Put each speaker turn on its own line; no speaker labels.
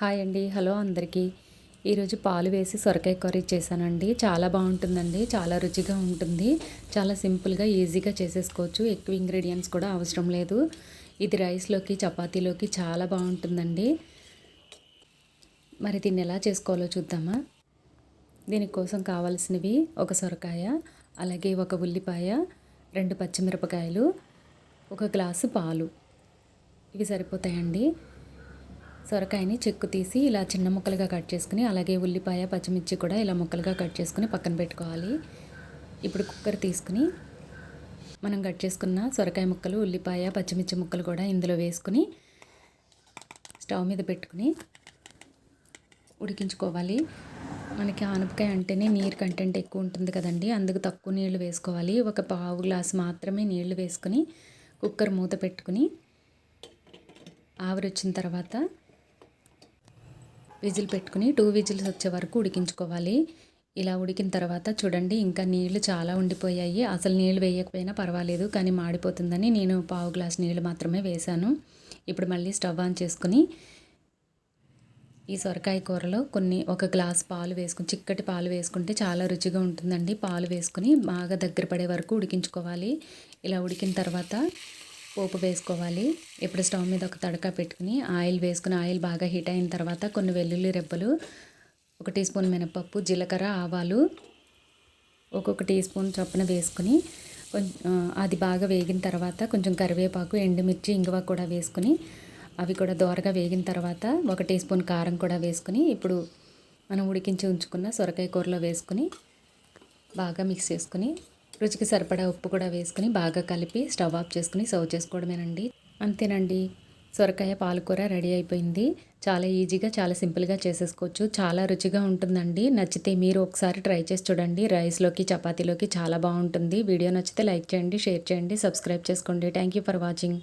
Hi అండి. Hello అందరికీ. ఈరోజు పాలు వేసి సొరకాయ కర్రీ చేశానండి. చాలా బాగుంటుందండి. చాలా రుచిగా ఉంటుంది. చాలా సింపుల్గా ఈజీగా చేసేసుకోవచ్చు. ఎక్కువ ఇంగ్రీడియంట్స్ కూడా అవసరం లేదు. ఇది రైస్లోకి చపాతీలోకి చాలా బాగుంటుందండి. మరి దీన్ని ఎలా చేసుకోవాలో చూద్దామా? దీనికోసం కావాల్సినవి ఒక సొరకాయ అలాగే ఒక ఉల్లిపాయ రెండు పచ్చిమిరపకాయలు ఒక గ్లాసు పాలు. ఇవి సరిపోతాయండి. సొరకాయని చెక్కు తీసి ఇలా చిన్న ముక్కలుగా కట్ చేసుకుని అలాగే ఉల్లిపాయ పచ్చిమిర్చి కూడా ఇలా ముక్కలుగా కట్ చేసుకుని పక్కన పెట్టుకోవాలి. ఇప్పుడు కుక్కర్ తీసుకుని మనం కట్ చేసుకున్న సొరకాయ ముక్కలు ఉల్లిపాయ పచ్చిమిర్చి ముక్కలు కూడా ఇందులో వేసుకుని స్టవ్ మీద పెట్టుకుని ఉడికించుకోవాలి. మనకి ఆనపకాయ అంటేనే నీరు కంటెంట్ ఎక్కువ ఉంటుంది కదండి అందుకు తక్కువ నీళ్ళు వేసుకోవాలి. ఒక పావు గ్లాస్ మాత్రమే నీళ్ళు వేసుకుని కుక్కర్ మూత పెట్టుకుని ఆవిరి వచ్చిన తర్వాత విజిల్ పెట్టుకుని టూ విజిల్స్ వచ్చే వరకు ఉడికించుకోవాలి. ఇలా ఉడికిన తర్వాత చూడండి ఇంకా నీళ్ళు చాలా ఉండిపోయాయి. అసలు నీళ్ళు వేయకపోయినా పర్వాలేదు కానీ మాడిపోతుందని నేను పావు గ్లాస్ నీళ్ళు మాత్రమే వేశాను. ఇప్పుడు మళ్ళీ స్టవ్ ఆన్ చేసుకుని ఈ సొరకాయ కూరలో కొన్ని ఒక గ్లాస్ పాలు వేసుకుని చిక్కటి పాలు వేసుకుంటే చాలా రుచిగా ఉంటుందండి. పాలు వేసుకుని బాగా దగ్గర పడే వరకు ఉడికించుకోవాలి. ఇలా ఉడికిన తర్వాత పోపు వేసుకోవాలి. ఇప్పుడు స్టవ్ మీద ఒక తడక పెట్టుకుని ఆయిల్ వేసుకుని ఆయిల్ బాగా హీట్ అయిన తర్వాత కొన్ని వెల్లుల్లి రెబ్బలు ఒక టీ స్పూన్ మినపప్పు జీలకర్ర ఆవాలు ఒక్కొక్క టీ స్పూన్ చొప్పున వేసుకుని అది బాగా వేగిన తర్వాత కొంచెం కరివేపాకు ఎండుమిర్చి ఇంగువ కూడా వేసుకుని అవి కూడా దోరగా వేగిన తర్వాత ఒక టీ స్పూన్ కారం కూడా వేసుకుని ఇప్పుడు మనం ఉడికించి ఉంచుకున్న సొరకాయ కూరలో వేసుకుని బాగా మిక్స్ చేసుకుని రుచికి సరిపడా ఉప్పు కూడా వేసుకుని బాగా కలిపి స్టవ్ ఆఫ్ చేసుకుని సర్వ్ చేసుకోవడమేనండి. అంతేనండి. సొరకాయ పాలకూర రెడీ అయిపోయింది. చాలా ఈజీగా చాలా సింపుల్గా చేసేసుకోవచ్చు. చాలా రుచిగా ఉంటుందండి. నచ్చితే మీరు ఒకసారి ట్రై చేసి చూడండి. రైస్లోకి చపాతీలోకి చాలా బాగుంటుంది. వీడియో నచ్చితే లైక్ చేయండి షేర్ చేయండి సబ్స్క్రైబ్ చేసుకోండి. Thank you for watching.